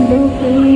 Hello,